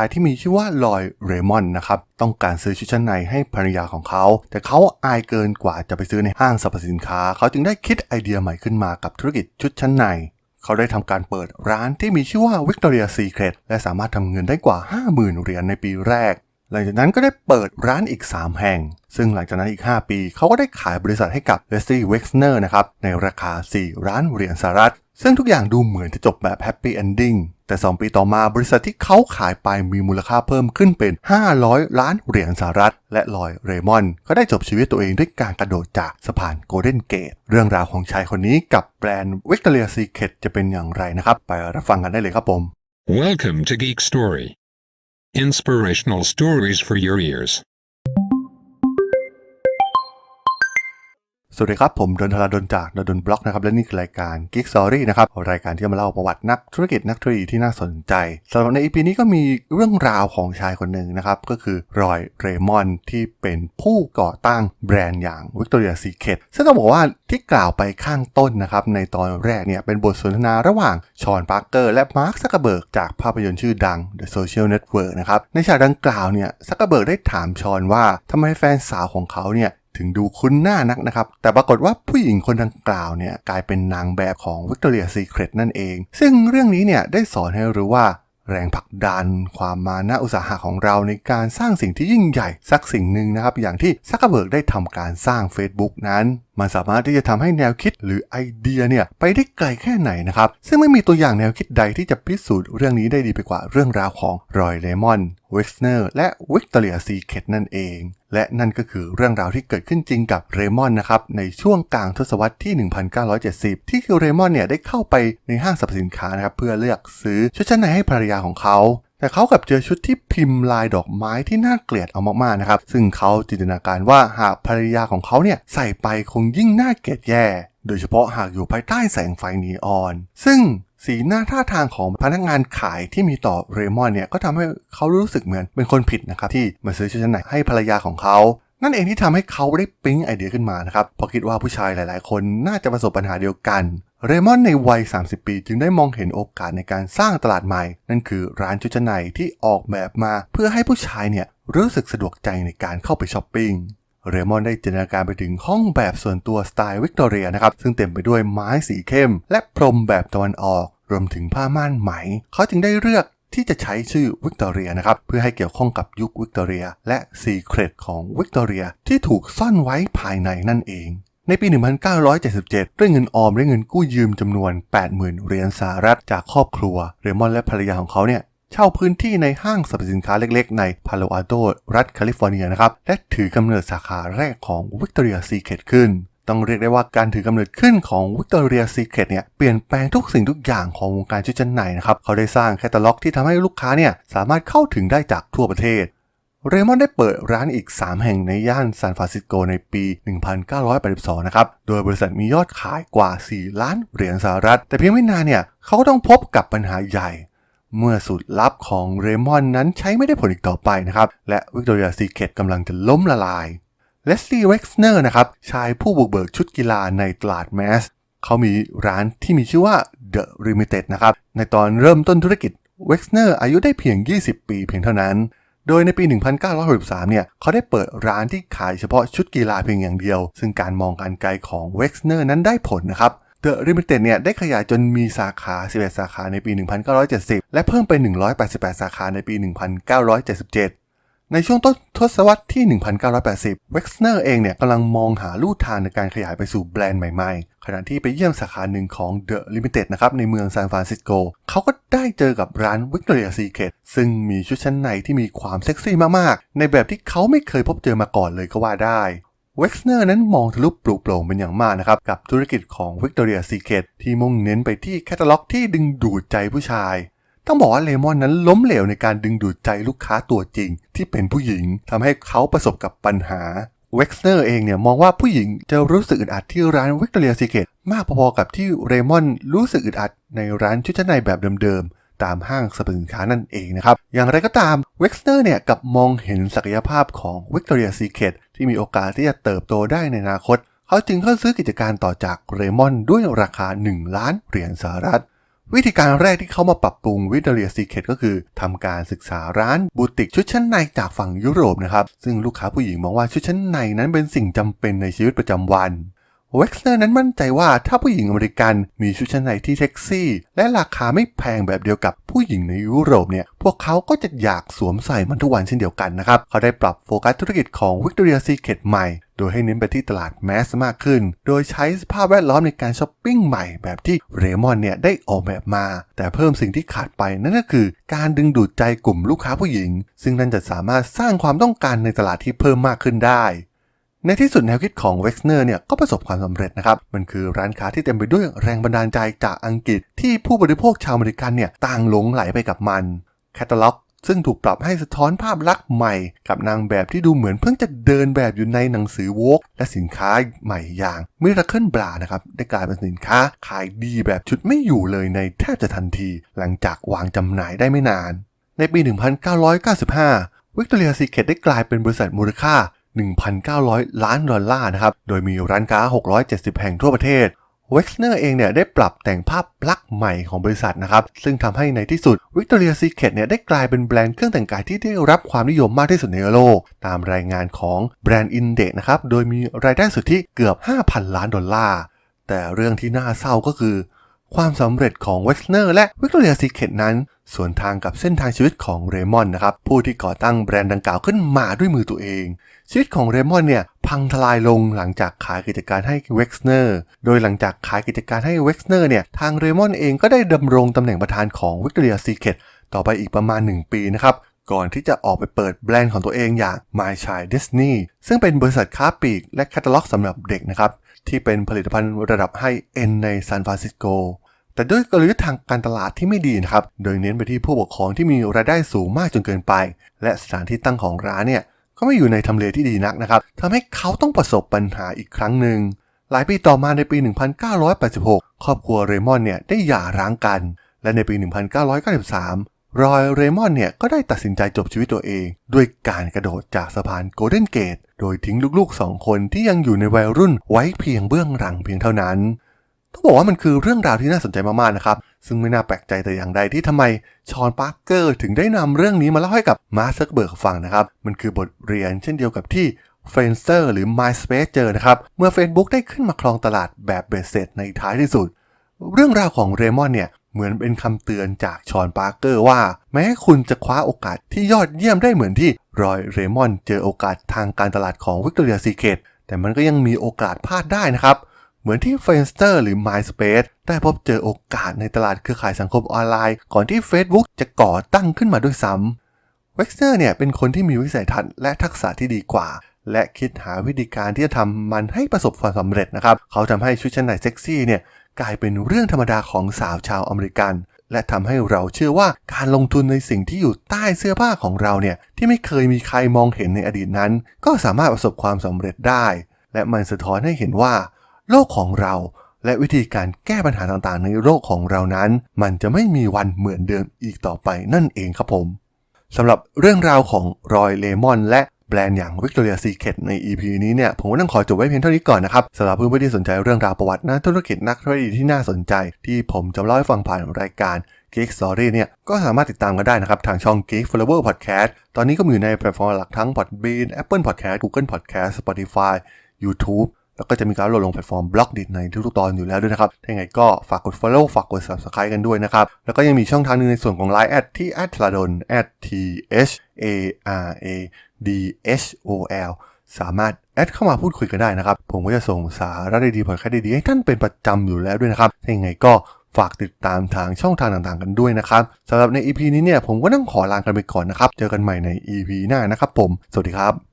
ายที่มีชื่อว่าลอยเรมอนนะครับ ต้องการซื้อชุดชั้นในให้ภรรยาของเขา แต่เขาอายเกินกว่าจะไปซื้อในห้างสรรพสินค้า เขาจึงได้คิดไอเดียใหม่ขึ้นมากับธุรกิจชุดชั้นใน เขาได้ทำการเปิดร้านที่มีชื่อว่า Victoria Secret และสามารถทำเงินได้กว่า 50,000 เหรียญในปีแรกหลังจากนั้นก็ได้เปิดร้านอีก 3 แห่ง ซึ่งหลังจากนั้นอีก 5 ปี เขาก็ได้ขายบริษัทให้กับ Leslie Wexner นะครับ ในราคา4ล้านเหรียญสหรัฐ ซึ่งทุกอย่างดูเหมือนจะจบแบบแฮปปี้เอนดิ้ง แต่ 2 ปีต่อมาบริษัทที่เขาขายไปมีมูลค่าเพิ่มขึ้นเป็น 500 ล้านเหรียญสหรัฐ และลอยเรมอนก็ได้จบชีวิตตัวเองด้วยการกระโดดจากสะพานโกลเด้นเกต เรื่องราวของชายคนนี้กับแบรนด์ Victoria Secret จะเป็นอย่างไรนะครับ ไปรับฟังกันได้เลยครับผม Welcome to Geek Story. Inspirational stories for your ears. สวัสดีครับ ผมดนทราดนจากดนบล็อกนะครับและนี่คือรายการ Geek Story นะครับรายการที่จะมาเล่าประวัตินักธุรกิจนักธุรกิจที่น่าสนใจสำหรับใน EP นี้ก็มีเรื่องราวของชายคนหนึ่งนะครับก็คือรอยเรมอนที่เป็นผู้ก่อตั้งแบรนด์อย่าง Victoria Secret ซึ่งต้องบอกว่าที่กล่าวไปข้างต้นนะครับในตอนแรกเนี่ยเป็นบทสนทนาระหว่างชอนปาร์เกอร์และมาร์คซักเกอร์เบิร์กจากภาพยนตร์ชื่อดัง The Social Network นะครับในฉากดังกล่าวเนี่ยซักเกอร์เบิร์กได้ถามชอนว่าทำไมแฟนสาวของเขาเนี่ย ถึงดูคุ้นหน้านักนะครับ แต่ปรากฏว่าผู้หญิงคนดังกล่าวเนี่ยกลายเป็นนางแบบของวิกตอเรียซีเครตนั่นเอง ซึ่งเรื่องนี้เนี่ยได้สอนให้รู้ว่าแรงผลักดัน ความมานะอุตสาหะของเราในการสร้างสิ่งที่ยิ่งใหญ่สักสิ่งหนึ่งนะครับ อย่างที่ซักเกอร์เบิร์กได้ทำการสร้าง Facebook นั้น มันสามารถที่จะทำให้แนวคิดหรือไอเดียเนี่ยไปได้ไกลแค่ไหนนะครับ ซึ่งไม่มีตัวอย่างแนวคิดใดที่จะพิสูจน์เรื่องนี้ได้ดีไปกว่าเรื่องราวของรอยเลมอนเวกเนอร์และวิกตอเรียซีเคทนั่นเอง และนั่นก็คือเรื่องราวที่เกิดขึ้นจริงกับเรมอนนะครับ ในช่วงกลางทศวรรษที่ 1970 ที่คือเรมอนเนี่ยได้เข้าไปในห้างสรรพสินค้านะครับ เพื่อเลือกซื้อชุดชั้นในให้ภรรยาของเขา แต่เขากับเจอชุดที่พิมพ์ลายดอกไม้ที่น่าเกลียดเอามากๆนะครับ ซึ่งเขาจินตนาการว่าหากภรรยาของเขาเนี่ยใส่ไปคงยิ่งน่าเกลียดแย่ โดยเฉพาะหากอยู่ภายใต้แสงไฟนีออน ซึ่งสีหน้าท่าทางของพนักงานขายที่มีต่อเรมอนเนี่ยก็ทำให้เขารู้สึกเหมือนเป็นคนผิดนะครับที่มาซื้อชุดชั้นในให้ภรรยาของเขานั่นเองที่ทำให้เขาได้ปิ๊งไอเดียขึ้นมานะครับเพราะคิดว่าผู้ชายหลาย ๆ คนน่าจะประสบปัญหาเดียวกัน เรมอนในวัย 30 ปี จึงได้มองเห็นโอกาสในการสร้างตลาดใหม่ นั่นคือร้านชุดชั้นในที่ออกแบบมา เพื่อให้ผู้ชายเนี่ยรู้สึกสะดวกใจในการเข้าไปช้อปปิ้งเรมอนได้จินตนาการไปถึงห้องแบบส่วนตัวสไตล์วิกตอเรียนะครับ ซึ่งเต็มไปด้วยไม้สีเข้ม และพรมแบบตะวันออก รวมถึงผ้าม่านไหม เขาจึงได้เลือกที่จะใช้ชื่อวิกตอเรียนะครับ เพื่อให้เกี่ยวข้องกับยุควิกตอเรีย และซีเครตของวิกตอเรียที่ถูกซ่อนไว้ภายในนั่นเอง ในปี 1977 ด้วยเงินออมและเงินกู้ยืมจำนวน 80,000 เหรียญสหรัฐจากครอบครัว เรมอนและภรรยาของเขาเนี่ยเช่าพื้นที่ในห้างสรรพสินค้าเล็กๆ ในพาโลอาโดรัฐแคลิฟอร์เนียนะครับ และถือกำเนิดสาขาแรกของ Victoria Secret ขึ้น ต้องเรียกได้ว่าการถือกำเนิดขึ้นของ Victoria Secret เนี่ยเปลี่ยนแปลงทุกสิ่งทุกอย่างของวงการชุดชั้นในนะครับ เขาได้สร้างแคตตาล็อกที่ทำให้ลูกค้าเนี่ยสามารถเข้าถึงได้จากทั่วประเทศ เรมอนได้เปิดร้านอีก 3 แห่งในย่านซานฟรานซิสโกในปี 1982 นะครับ โดยบริษัทมียอดขายกว่า 4 ล้านเหรียญสหรัฐ แต่เพียงไม่นานเนี่ย เขาก็ต้องพบกับปัญหาใหญ่ เมื่อสูตรลับของเรมอนนั้นใช้ไม่ได้ผลอีกต่อไปนะครับ และวิกตอเรียซีเคตกำลังจะล้มละลาย เลสลี่เว็กซ์เนอร์นะครับ ชายผู้บุกเบิกชุดกีฬาในตลาดแมส เขามีร้านที่มีชื่อว่า The Limited นะครับ ในตอนเริ่มต้นธุรกิจเว็กซ์เนอร์อายุได้เพียง 20 ปีเพียงเท่านั้น โดยในปี 1963 เนี่ย เขาได้เปิดร้านที่ขายเฉพาะชุดกีฬาเพียงอย่างเดียว ซึ่งการมองการไกลของเว็กซ์เนอร์นั้นได้ผลนะครับเดอะริมิเต็ดเนี่ยได้ขยายจนมีสาขา 11 สาขาในปี 1970 และเพิ่มเป็น188 สาขาในปี 1977 ในช่วงต้นทศวรรษที่ 1980 เว็กซ์เนอร์เองเนี่ยกำลังมองหาลู่ทางในการขยายไปสู่แบรนด์ใหม่ๆ ขณะที่ไปเยี่ยมสาขาหนึ่งของ The Limited นะครับในเมืองซานฟรานซิสโก เขาก็ได้เจอกับร้าน Victoria Secret ซึ่งมีชุดชั้นในที่มีความเซ็กซี่มากๆ ในแบบที่เขาไม่เคยพบเจอมาก่อนเลยก็ว่าได้เว็กซ์เนอร์นั้นมองทะลุปลุกโปร่งเป็นอย่างมากนะครับ กับธุรกิจของ Victoria Secret ที่มุ่งเน้นไปที่แคตตาล็อกที่ดึงดูดใจผู้ชาย ต้องบอกว่าเลมอนนั้นล้มเหลวในการดึงดูดใจลูกค้าตัวจริง ที่เป็นผู้หญิงทำให้เขาประสบกับปัญหาเว็กเนอร์เองเนี่ยมองว่าผู้หญิงจะรู้สึกอึดอัดที่ร้าน Victoria Secret มากพอๆกับที่เรมอนรู้สึกอึดอัดในร้านชุดชั้นในแบบเดิมๆ ตามห้างสรรพสินค้านั่นเองนะครับ อย่างไรก็ตามเว็กเนอร์เนี่ยกับมองเห็นศักยภาพของ Victoria Secret ที่มีโอกาสที่จะเติบโตได้ในอนาคต เขาจึงเข้าซื้อกิจการต่อจากเรมอนด้วยราคา 1 ล้านเหรียญสหรัฐ วิธีการแรกที่เขามาปรับปรุงวิ c ตอเรียซีเค t ก็คือทำการศึกษาร้านบูติกชุดชั้นในจากฝั่งยุโรปนะครับ ซึ่งลูกค้าผู้หญิงมองว่าชุดชั้นในนั้นเป็นสิ่งจำเป็นในชีวิตประจำวัน เว็กเนอร์นั้นมั่นใจว่าถ้าผู้หญิงอเมริกันมีชุดชั้นในที่เซ็กซี่ และราคาไม่แพงแบบเดียวกับผู้หญิงในยุโรปเนี่ย พวกเขาก็จะอยากสวมใส่มันทุกวันเช่นเดียวกันนะครับ เขาได้ปรับโฟกัสธุรกิจของ Victoria's Secret ใหม่ โดยให้เน้นไปที่ตลาดแมสมากขึ้น โดยใช้สภาพแวดล้อมในการช้อปปิ้งใหม่แบบที่เรมอนเนี่ยได้ออกแบบมา แต่เพิ่มสิ่งที่ขาดไปนั่นก็คือ การดึงดูดใจกลุ่มลูกค้าผู้หญิง ซึ่งนั่นจะสามารถสร้างความต้องการในตลาดที่เพิ่มมากขึ้นได้ ในที่สุดแนวคิดของ w e x n e r เนี่ยก็ประสบความสำเร็จนะครับ มันคือร้านค้าที่เต็มไปด้วยแรงบันดาลใจจากอังกฤษ ที่ผู้บริโภคชาวอเมริกันเนี่ยต่างหลงไหลไปกับมัน แคตตาล็อกซึ่งถูกปรับให้สะท้อนภาพลักษณ์ใหม่ กับนางแบบที่ดูเหมือนเพิ่งจะเดินแบบอยู่ในหนังสือโวกและสินค้าใหม่อย่างมิราเคิลบรานะครับได้กลายเป็นสินค้าขายดีแบบชุดไม่อยู่เลยในแทบจะทันที หลังจากวางจำหน่ายได้ไม่นาน ในปี 1995วิกตอเรียซีเคทได้กลายเป็นบริษัทมูลค่า 1,900 ล้านดอลลาร์นะครับ โดยมีร้านค้า 670 แห่งทั่วประเทศเว็กซ์เนอร์เองเนี่ยได้ปรับแต่งภาพลักษณ์ใหม่ของบริษัทนะครับ ซึ่งทำให้ในที่สุด Victoria's Secret เนี่ยได้กลายเป็นแบรนด์เครื่องแต่งกายที่ได้รับความนิยมมากที่สุดในโลก ตามรายงานของแบรนด์อินเด็กนะครับ โดยมีรายได้สุทธิเกือบ 5,000 ล้านดอลลาร์ แต่เรื่องที่น่าเศร้าก็คือ ความสำเร็จของเว็กซ์เนอร์และ Victoria's Secret นั้นส่วนทางกับเส้นทางชีวิตของเรมอนนะครับผู้ที่ก่อตั้งแบรนด์ดังกล่าวขึ้นมาด้วยมือตัวเอง ชีวิตของเรมอนเนี่ยพังทลายลงหลังจากขายกิจการให้เว็กเนอร์โดยหลังจากขายกิจการให้เว็กเนอร์เนี่ยทางเรมอนเองก็ได้ดำรงตำแหน่งประธานของ Victoria's Secret ต่อไปอีกประมาณ 1 ปีนะครับก่อนที่จะออกไปเปิดแบรนด์ของตัวเองอย่าง My Child Disney ซึ่งเป็นบริษัทค้าปลีกและแคตตาล็อกสำหรับเด็กนะครับ ที่เป็นผลิตภัณฑ์ระดับไฮเอ็นในซานฟรานซิสโก แต่ด้วยกลยุทธ์ทางการตลาดที่ไม่ดีนะครับ โดยเน้นไปที่ผู้ปกครองที่มีรายได้สูงมากจนเกินไป และสถานที่ตั้งของร้านเนี่ยก็ไม่อยู่ในทำเลที่ดีนักนะครับทำให้เขาต้องประสบปัญหาอีกครั้งหนึ่ง หลายปีต่อมาในปี 1986 ครอบครัวเรมอนเนี่ยได้หย่าร้างกัน และในปี 1993 รอยเรมอนเนี่ยก็ได้ตัดสินใจจบชีวิตตัวเอง ด้วยการกระโดดจากสะพานโกลเด้นเกต โดยทิ้งลูกๆสองคนที่ยังอยู่ในวัยรุ่นไว้เพียงเบื้องหลังเพียงเท่านั้น ต้องบอกว่ามันคือเรื่องราวที่น่าสนใจมากๆนะครับ ซึ่งไม่น่าแปลกใจแต่อย่างใดที่ทำไมชอนปาร์เกอร์ถึงได้นำเรื่องนี้มาเล่าให้กับมาร์คซักเบิร์กฟังนะครับ มันคือบทเรียนเช่นเดียวกับที่ f r i e n d s t e r หรือ MySpace เจอนะครับ เมื่อ Facebook ได้ขึ้นมาครองตลาดแบบเบสเสร็จในท้ายที่สุด เรื่องราวของเรมอนเนี่ย เหมือนเป็นคำเตือนจากชอนปาร์เกอร์ว่า แม้คุณจะคว้าโอกาสที่ยอดเยี่ยมได้เหมือนที่รอยเรมอนเจอโอกาสทางการตลาดของ Victoria's Secret แต่มันก็ยังมีโอกาสพลาดได้นะครับ เหมือนที่ f r i e n d s t e r หรือ MySpace ได้พบเจอโอกาสในตลาดเครือข่ายสังคมออนไลน์ ก่อนที่ Facebook จะก่อตั้งขึ้นมาด้วยซ้ำเว็กเนอร์เนี่ยเป็นคนที่มีวิสัยทัศน์และทักษะที่ดีกว่าและคิดหาวิธีการที่จะทำมันให้ประสบความสำเร็จนะครับ เขาทำให้ชุดชั้นในเซ็กซี่เนี่ย กลายเป็นเรื่องธรรมดาของสาวชาวอเมริกัน และทำให้เราเชื่อว่าการลงทุนในสิ่งที่อยู่ใต้เสื้อผ้าของเราเนี่ยที่ไม่เคยมีใครมองเห็นในอดีตนั้น ก็สามารถประสบความสำเร็จได้ และมันสะท้อนให้เห็นว่า โลกของเราและวิธีการแก้ปัญหาต่างๆ ในโลกของเรานั้น มันจะไม่มีวันเหมือนเดิมอีกต่อไปนั่นเองครับผมสำหรับเรื่องราวของรอยเลมอนและ แบรนด์อย่าง Victoria's Secret ใน EP นี้เนี่ยผมก็ต้องขอจบไว้เพียงเท่านี้ก่อนนะครับสำหรับเพื่อนๆที่สนใจเรื่องราวประวัตินักธุรกิจนักธุรกิจที่น่าสนใจ ที่ผมจะเล่าให้ฟังผ่านรายการ Geek Story เนี่ยก็สามารถติดตามกันได้นะครับทางช่อง Geek Flower Podcast ตอนนี้ก็มีอยู่ในแพลตฟอร์มหลักทั้ง Podbean Apple Podcast Google Podcast Spotify YouTube แล้วก็จะมีการโหลดลงแพลตฟอร์มบล็อกดิในทุกๆตอนอยู่แล้วด้วยนะครับ ถ้าอย่างก็ฝากกด follow ฝากกด subscribe กันด้วยนะครับ แล้วก็ยังมีช่องทางนึงในส่วนของ Line แอดที่ t h l a d o n t h a r a d h o l สามารถแอดเข้ามาพูดคุยกันได้นะครับ ผมก็จะส่งสาระดีๆผลแคสต์ดีๆให้ท่านเป็นประจำอยู่แล้วด้วยนะครับถ้ายังไงก็ฝากติดตามทางช่องทางต่างๆกันด้วยนะครับสำหรับใน EP นี้เนี่ยผมก็ต้องขอลากันไปก่อนนะครับ เจอกันใหม่ใน EP หน้านะครับผม สวัสดีครับ